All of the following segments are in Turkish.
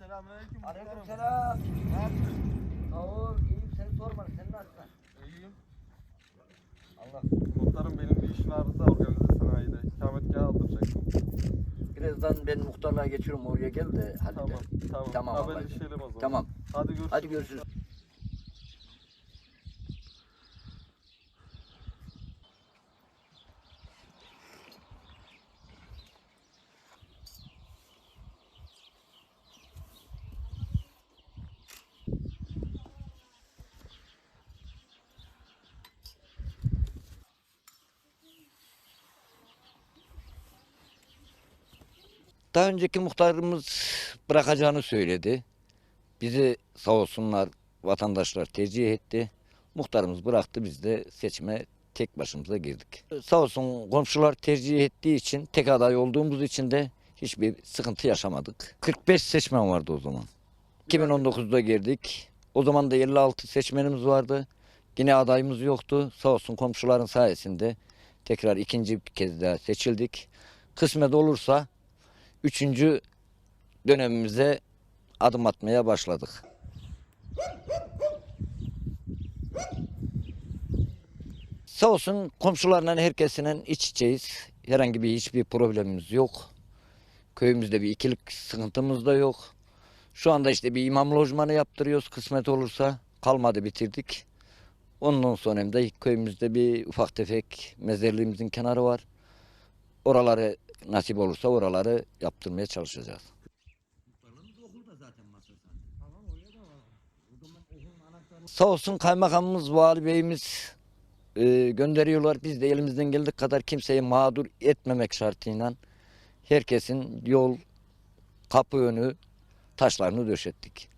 Selamünaleyküm. Ne yapıyorsun? Sağ ol. İyiyim seni sormalı. Sen nasılsın? İyiyim. Allah. Muhtarım benim bir iş vardı da organize sanayide. İkametgah aldıracaktım. Birazdan ben muhtarlığa geçiyorum oraya gel de hadi Tamam. de. Tamam. Tamam, Haberleşelim o zaman. Tamam. Hadi görüşürüz. Hadi görüşürüz. Daha önceki muhtarımız bırakacağını söyledi. Bizi sağ olsunlar vatandaşlar tercih etti. Muhtarımız bıraktı biz de seçime tek başımıza girdik. Sağ olsun komşular tercih ettiği için tek aday olduğumuz için de hiçbir sıkıntı yaşamadık. 45 seçmen vardı o zaman. 2019'da girdik. O zaman da 56 seçmenimiz vardı. Yine adayımız yoktu. Sağ olsun komşuların sayesinde tekrar ikinci bir kez daha seçildik. Kısmet olursa üçüncü dönemimize adım atmaya başladık. Sağ olsun komşularla herkesinin iç içeyiz. Herhangi bir hiçbir problemimiz yok. Köyümüzde bir ikilik sıkıntımız da yok. Şu anda işte bir imam lojmanı yaptırıyoruz kısmet olursa. Kalmadı bitirdik. Ondan sonra da köyümüzde bir ufak tefek mezarlığımızın kenarı var. Oraları nasip olursa oraları yaptırmaya çalışacağız. Sağ olsun kaymakamımız, vali beyimiz e, gönderiyorlar. Biz de elimizden geldiği kadar kimseyi mağdur etmemek şartıyla herkesin yol, kapı önü taşlarını döşettik.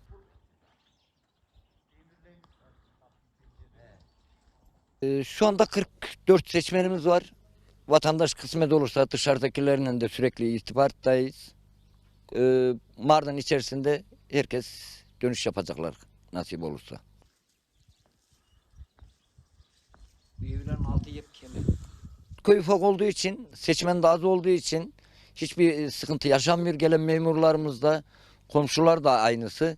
E, şu anda 44 seçmenimiz var. Vatandaş kısmet olursa dışarıdakilerle de sürekli irtibattayız. E, Mardin içerisinde herkes dönüş yapacaklar nasip olursa. Bu evlerin altı yepkeni. köy ufak olduğu için, seçmen de az olduğu için hiçbir sıkıntı yaşanmıyor gelen memurlarımızda. Komşular da aynısı.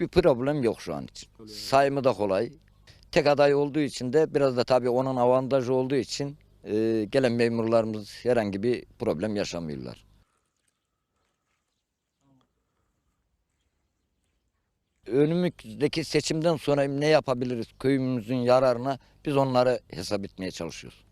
Bir problem yok şu an için. Sayımı da kolay. Tek aday olduğu için de biraz da tabii onun avantajı olduğu için e, gelen memurlarımız herhangi bir problem yaşamıyorlar. Önümüzdeki seçimden sonra ne yapabiliriz köyümüzün yararına biz onları hesap etmeye çalışıyoruz.